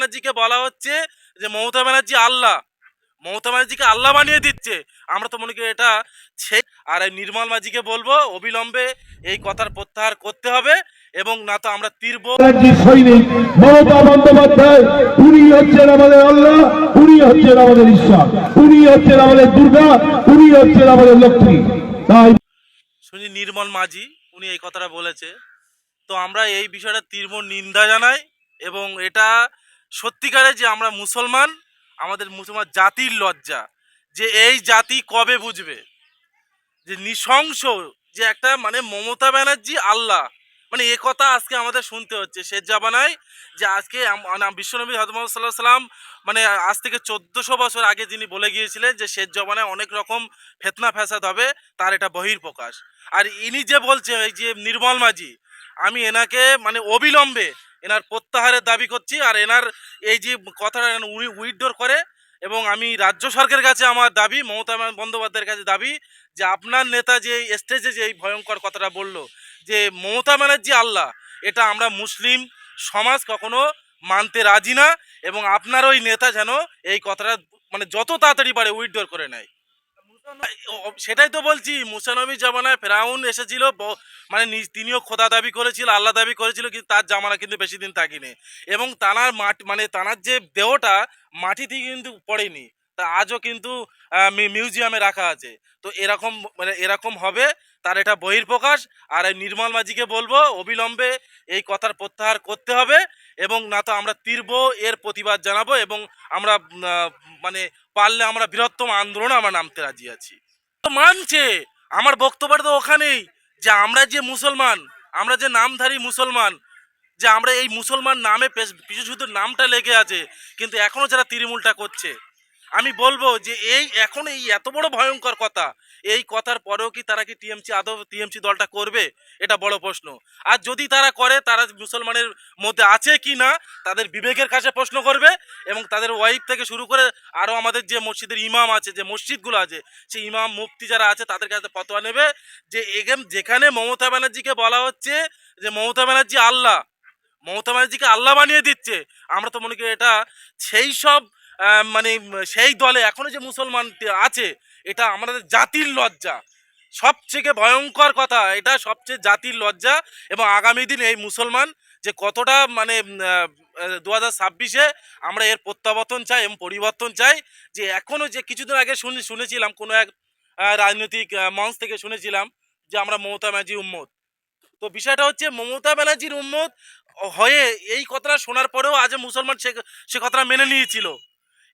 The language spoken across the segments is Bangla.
ব্যানার্জিকে বলা হচ্ছে যে মমতা ব্যানার্জি আল্লাহ। মমতা ব্যানার্জিকে আল্লাহ বানিয়ে দিচ্ছে। আমরা তো মনে করি এটা সেই আর এই নির্মল মাঝিকে বলব অবিলম্বে এই কথার প্রত্যাহার করতে হবে এবং না তো আমরা তীর্ব। সৈনিক মমতা বন্দ্যোপাধ্যায় উনি হচ্ছেন আমাদের আল্লাহ উনি হচ্ছেন আমাদের ঈশ্বর উনি হচ্ছেন আমাদের দুর্গা উনি হচ্ছেন আমাদের লক্ষ্মী। তাই শুনি নির্মল মাঝি উনি এই কথাটা বলেছে। তো আমরা এই বিষয়টা তীব্র নিন্দা জানাই এবং এটা সত্যিকারে যে আমরা মুসলমান, আমাদের মুসলমান জাতির লজ্জা যে এই জাতি কবে বুঝবে? যে নৃশংস যে একটা মানে মমতা ব্যানার্জি আল্লাহ। মানে এ কথা আজকে আমাদের শুনতে হচ্ছে। শেষ জাবানায় যে আজকে মানে বিশ্বনবী হজরত সাল্লাহ সাল্লাম মানে আজ থেকে চোদ্দোশো বছর আগে যিনি বলে গিয়েছিলেন যে শেষ জবানায় অনেক রকম ফেতনা ফ্যাসাদ হবে, তার এটা বহির্প্রকাশ আর ইনি যে বলছে, এই যে নির্মল মাঝি, আমি এনাকে মানে অবিলম্বে এনার প্রত্যাহারের দাবি করছি আর এনার এই যে কথাটা উনি উইথড্র করে এবং আমি রাজ্য সরকারের কাছে আমার দাবি, মমতা বন্দ্যোপাধ্যায়ের কাছে দাবি যে আপনার নেতা যে স্টেজে যে এই ভয়ঙ্কর কথাটা বলল যে মমতা ব্যানার্জি আল্লাহ, এটা আমরা মুসলিম সমাজ কখনো মানতে রাজি না এবং আপনার ওই নেতা যেন এই কথাটা মানে যত তাড়াতাড়ি পারে উইথড্র করে নেয়। সেটাই তো বলছি মুসানবী জামানায় ফেরাউন এসেছিল মানে তিনিও খোদা দাবি করেছিল, আল্লাহ দাবি করেছিল, কিন্তু তার জামানা কিন্তু বেশি দিন থাকিনি এবং তানার মাটি মানে তানার যে দেহটা, মাটি থেকে কিন্তু পড়েনি। তা আজও কিন্তু মিউজিয়ামে রাখা আছে। তো এরকম মানে এরকম হবে, তার এটা বহির্প্রকাশ আর নির্মল মাঝিকে বলব, অবিলম্বে এই কথার প্রত্যাহার করতে হবে, এবং না তো আমরা তীর্ব, এর প্রতিবাদ জানাব, এবং আমরা মানে পারলে আমরা বৃহত্তম আন্দোলনে আমরা নামতে রাজি আছি। তো মানছে, আমার বক্তব্য তো ওখানেই যে আমরা যে মুসলমান, আমরা যে নামধারী মুসলমান, যে আমরা এই মুসলমান নামে পেছ- শুধু নামটা লেগে আছে, কিন্তু এখনও যারা তৃণমূলটা করছে আমি বলব যে এই এখন এই এত বড় ভয়ঙ্কর কথা। এই কথার পরেও কি তারা কি টিএমসি আদৌ টিএমসি দলটা করবে? এটা বড় প্রশ্ন। আর যদি তারা করে, তারা মুসলমানের মধ্যে আছে কি না, তাদের বিবেকের কাছে প্রশ্ন করবে এবং তাদের ওয়াইফ থেকে শুরু করে আরও আমাদের যে মসজিদের ইমাম আছে, যে মসজিদগুলো আছে, সেই ইমাম, মুফতি যারা আছে, তাদের কাছে ফতোয়া নেবে যে এগেম যেখানে মমতা ব্যানার্জিকে বলা হচ্ছে যে মমতা ব্যানার্জি আল্লাহ, মমতা ব্যানার্জিকে আল্লাহ বানিয়ে দিচ্ছে। আমরা তো মনে করি এটা সেই সব মানে সেই দলে এখনও যে মুসলমান আছে, এটা আমাদের জাতির লজ্জা। সবথেকে ভয়ঙ্কর কথা, এটা সবচেয়ে জাতির লজ্জা এবং আগামী দিন এই মুসলমান যে কতটা মানে দু হাজার ছাব্বিশে আমরা এর প্রত্যাবর্তন চাই এবং পরিবর্তন চাই, যে এখনও যে কিছুদিন আগে শুনে, শুনেছিলাম, কোনো এক রাজনৈতিক মঞ্চ থেকে শুনেছিলাম যে আমরা মমতা ব্যানার্জি উম্মত। তো বিষয়টা হচ্ছে, মমতা ব্যানার্জির উম্মত হয়ে এই কথাটা শোনার পরেও আজ মুসলমান সে সে কথাটা মেনে নিয়েছিল।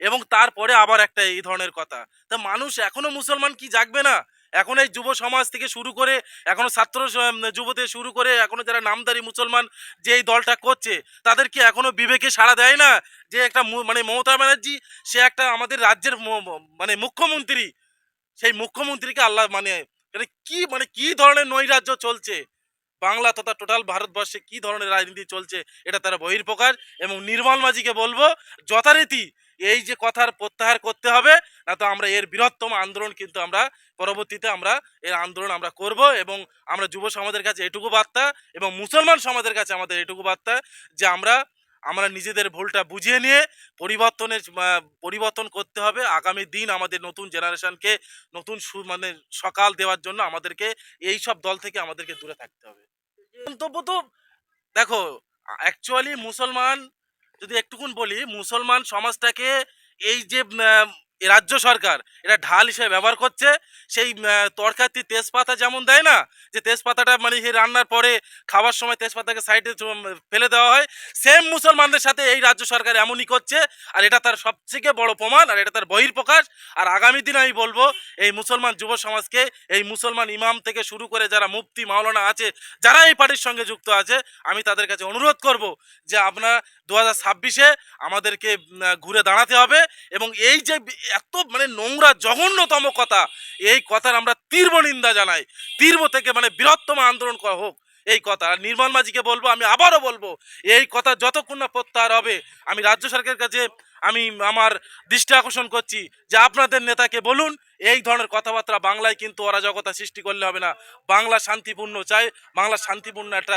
এবং তারপরে আবার একটা এই ধরনের কথা। তা মানুষ এখনও মুসলমান কি জাগবে না? এখন এই যুব সমাজ থেকে শুরু করে, এখনও ছাত্র স- যুবতে শুরু করে, এখনও যারা নামদারি মুসলমান যে এই দলটা করছে, তাদের কি এখনও বিবেকে সাড়া দেয় না? যে একটা মানে মমতা ব্যানার্জি, সে একটা আমাদের রাজ্যের মানে মুখ্যমন্ত্রী, সেই মুখ্যমন্ত্রীকে আল্লাহ মানে মানে কি মানে কি ধরনের নৈরাজ্য চলছে? বাংলা তথা টোটাল ভারতবর্ষে কি ধরনের রাজনীতি চলছে, এটা তারা বহির্প্রকাশ এবং নির্মল মাঝিকে বলব, যথারীতি এই যে কথার প্রত্যাহার করতে হবে, না তো আমরা এর বৃহত্তম আন্দোলন কিন্তু আমরা পরবর্তীতে আমরা এর আন্দোলন আমরা করব এবং আমরা যুব সমাজের কাছে এটুকু বার্তা এবং মুসলমান সমাজের কাছে আমাদের এটুকু বার্তা যে আমরা আমরা নিজেদের ভুলটা বুঝিয়ে নিয়ে পরিবর্তনের পরিবর্তন করতে হবে। আগামী দিন আমাদের নতুন জেনারেশনকে নতুন মানে সকাল দেওয়ার জন্য আমাদেরকে এই সব দল থেকে আমাদেরকে দূরে থাকতে হবে। মন্তব্য তো, দেখো অ্যাকচুয়ালি মুসলমান যদি একটুকুন বলি মুসলমান সমাজটাকে এই যে রাজ্য সরকার, এটা ঢাল হিসেবে ব্যবহার করছে। সেই তরকারি তেজপাতা যেমন দেয় না, যে তেজপাতাটা মানে সেই রান্নার পরে খাওয়ার সময় তেজপাতাকে সাইডে ফেলে দেওয়া হয়, সেম মুসলমানদের সাথে এই রাজ্য সরকার এমনই করছে। আর এটা তার সবথেকে বড় প্রমাণ, আর এটা তার বহির্প্রকাশ আর আগামী দিন আমি বলব, এই মুসলমান যুব সমাজকে, এই মুসলমান ইমাম থেকে শুরু করে যারা মুফতি, মাওলানা আছে, যারা এই পার্টির সঙ্গে যুক্ত আছে, আমি তাদের কাছে অনুরোধ করব যে আপনার দু হাজার আমাদেরকে ঘুরে দাঁড়াতে হবে। এবং এই যে এত মানে নোংরা, জঘন্যতম কথা। এই কথার আমরা তীব্র নিন্দা জানাই। তীব্র থেকে মানে বৃহত্তম আন্দোলন করা হোক, এই কথা। নির্মল মাঝিকে বলব, আমি আবারও বলব, এই কথা যতক্ষণ না প্রত্যাহার হবে, আমি রাজ্য সরকারের কাছে আমি আমার দৃষ্টি আকর্ষণ করছি যে আপনাদের নেতাকে বলুন, এই ধরনের কথাবার্তা বাংলায় কিন্তু অরাজকতা সৃষ্টি করলে হবে না। বাংলা শান্তিপূর্ণ চাই, বাংলা শান্তিপূর্ণ একটা